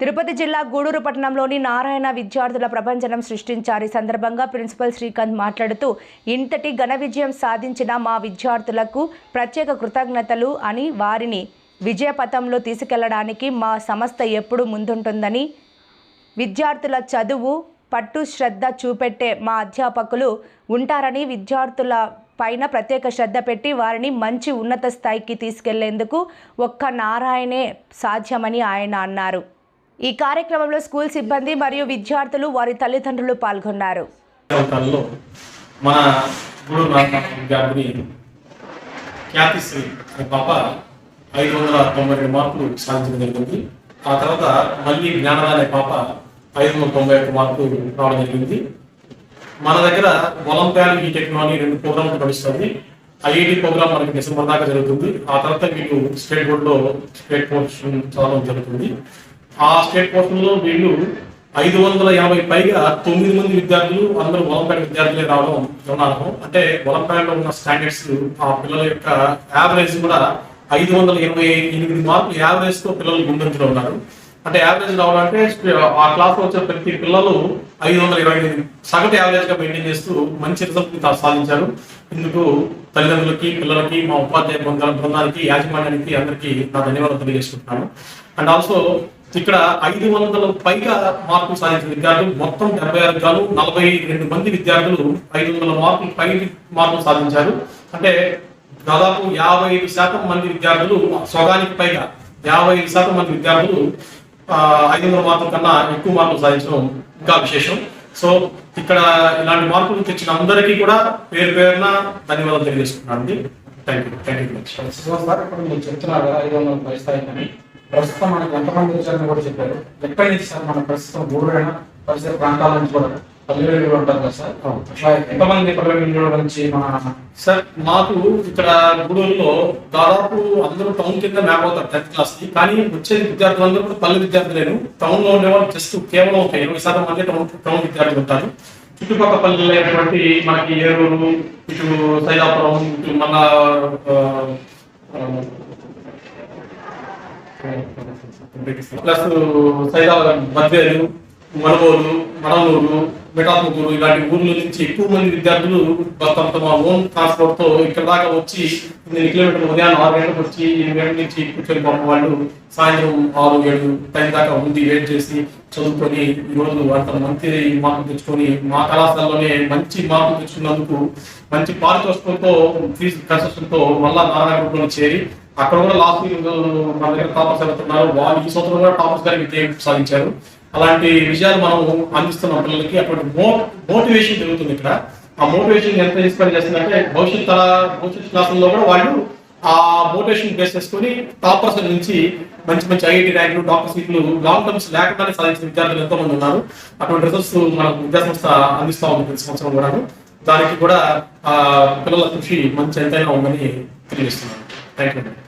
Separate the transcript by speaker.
Speaker 1: తిరుపతి జిల్లా గూడూరు పట్టణంలోని నారాయణ విద్యార్థుల ప్రపంచనం సృష్టించారు. ఈ సందర్భంగా ప్రిన్సిపల్ శ్రీకాంత్ మాట్లాడుతూ ఇంతటి ఘన విజయం సాధించిన మా విద్యార్థులకు ప్రత్యేక కృతజ్ఞతలు అని వారిని విజయపథంలో తీసుకెళ్ళడానికి మా సంస్థ ఎప్పుడు ముందుంటుందని విద్యార్థుల చదువు పట్టు శ్రద్ధ చూపెట్టే మా అధ్యాపకులు ఉంటారని విద్యార్థుల పైన ప్రత్యేక శ్రద్ధ పెట్టి వారిని మంచి ఉన్నత స్థాయికి తీసుకెళ్ళేందుకు ఒక్క నారాయణే సాధ్యమని ఆయన అన్నారు. ఈ కార్యక్రమంలో స్కూల్ సిబ్బంది మరియు విద్యార్థులు వారి తల్లిదండ్రులు పాల్గొన్నారు.
Speaker 2: మన విద్యార్థిని ఖ్యాతిశ్రీ పాప ఐదు వందల తొంభై రెండు మార్కులు సాధించడం జరిగింది. ఆ తర్వాత మళ్ళీ జ్ఞానద అనే పాప ఐదు వందల తొంభై ఒక్క మార్కులు రావడం జరిగింది. మన దగ్గర ఒలింపియాడ్ ఈ టెక్నాలజీ రెండు ప్రోగ్రాంలు నడుస్తుంది ఐఐటి ప్రోగ్రామ్ మనకి డిసెంబర్ దాకా జరుగుతుంది. ఆ తర్వాత మీకు స్టేట్ బోర్డులో స్టేట్ పోర్షన్ చదవడం జరుగుతుంది. ఆ స్టేట్ పోర్షన్ వీళ్ళు ఐదు వందల యాభై పైగా తొమ్మిది మంది విద్యార్థులు అందరూ వలంపేట విద్యార్థులే రావడం గమనార్హం. అంటే వలంపేటలో ఉన్న స్టాండర్డ్స్ ఆ పిల్లల యొక్క యావరేజ్ కూడా ఐదు వందల ఇరవై ఎనిమిది మార్కులు యావరేజ్తో పిల్లలు ముందంజలో ఉన్నారు. అంటే యావరేజ్ రావాలంటే ఆ క్లాస్లో వచ్చే ప్రతి పిల్లలు ఐదు వందల ఇరవై ఎనిమిది సగటు యావరేజ్గా మెయింటైన్ చేస్తూ మంచి రిజల్ట్ సాధించారు. ఇందుకు తల్లిదండ్రులకి పిల్లలకి మా ఉపాధ్యాయ బృందాల బృందానికి యాజమాన్యానికి అందరికీ నా ధన్యవాదాలు తెలియజేసుకుంటున్నాను. అండ్ ఆల్సో ఇక్కడ ఐదు వందల పైగా మార్కులు సాధించిన విద్యార్థులు మొత్తం డెబ్బై ఆరు గాను నలభై రెండు మంది విద్యార్థులు ఐదు వందల మార్కులు పై మార్కులు సాధించారు. అంటే దాదాపు యాభై ఐదు శాతం మంది విద్యార్థులు సగానికి పైగా యాభై ఐదు శాతం మంది విద్యార్థులు ఆ, ఐదు వందల మార్కుల కన్నా ఎక్కువ మార్కులు సాధించడం ఇంకా విశేషం. సో ఇక్కడ ఇలాంటి మార్కులు తెచ్చిన అందరికీ కూడా పేరు పేరున ధన్యవాదాలు తెలియజేసుకున్నాను అండి thank you thank you much
Speaker 3: sir ఇప్పుడు మీరు చెప్తున్నారు ఐదు వందల పై ప్రస్తుతం మనకి ఎంతమంది వచ్చారని కూడా చెప్పారు. ఎక్కడి నుంచి సార్ మన ప్రస్తుతం గూడూరైన పరిసర ప్రాంతాల నుంచి కూడా పల్లెలు ఉంటారు కదా సార్. అట్లా ఎంతమంది పల్లెలు నుంచి మన
Speaker 2: సార్ మాకు ఇక్కడ గూడూరులో దాదాపు అందరూ టౌన్ కింద మ్యాప్ అవుతారు టెన్త్ క్లాస్కి. కానీ వచ్చే విద్యార్థులందరూ కూడా పల్లె విద్యార్థులేను. టౌన్లో ఉండేవాళ్ళు జస్ట్ కేవలం ఒక ఇరవై శాతం మంది టౌన్ టౌన్ విద్యార్థులు ఉంటారు. చుట్టుపక్కల పల్లెలు అయినటువంటి మనకి ఏరూరు ఇటు సైదాపురం ఇటు మన ఆ, ప్లస్ సైదా బద్వేలు మడవోలు మడవూరు మిఠాత్మకూరు ఇలాంటి ఊర్ల నుంచి ఎక్కువ మంది విద్యార్థులు తమ తమ ఓన్ ట్రాన్స్పోర్ట్తో ఇక్కడ దాకా వచ్చి ఎనిమిది కిలోమీటర్లు ఉదయం ఆరు గంటలకు వచ్చి ఎనిమిది గంటల నుంచి కూర్చొని పాపం వాళ్ళు సాయంత్రం ఆరు ఏడు టైం దాకా ఉంది వెయిట్ చేసి చదువుకొని ఈరోజు అంత మంచి మార్కులు తెచ్చుకొని మా కళాశాలలోనే మంచి మార్కులు తెచ్చుకున్నందుకు మంచి పారితోషికంతో ఫీజు కన్సెషన్తో మళ్ళా నారాయణ చేరి అక్కడ కూడా లాస్ట్ మన దగ్గర టాపర్స్ వెళ్తున్నారు వాళ్ళు ఈ సంవత్సరం కూడా టాపర్స్ గారి విజయం సాధించారు. అలాంటి విజయాలు మనం అందిస్తున్నాం పిల్లలకి అటువంటి మో మోటివేషన్ జరుగుతుంది ఇక్కడ. ఆ మోటివేషన్ ఎంత ఇన్స్పైర్ చేస్తుందంటే భవిష్యత్ తర భవిష్యత్ క్లాసుల్లో కూడా వాళ్ళు ఆ మోటివేషన్ బేస్ చేసుకొని టాపర్స్ నుంచి మంచి మంచి ఐఐటి ర్యాంకులు డాక్టర్ సీట్లు లాంగ్ టర్మ్స్ లేకుండానే సాధించిన విద్యార్థులు ఎంతో మంది ఉన్నారు. అటువంటి రిజల్ట్స్ మన విద్యాసంస్థ అందిస్తా ఉంది ప్రతి సంవత్సరం కూడా దానికి కూడా ఆ పిల్లల కృషి మంచి ఎంతైనా ఉందని తెలియజేస్తున్నాను. Thank you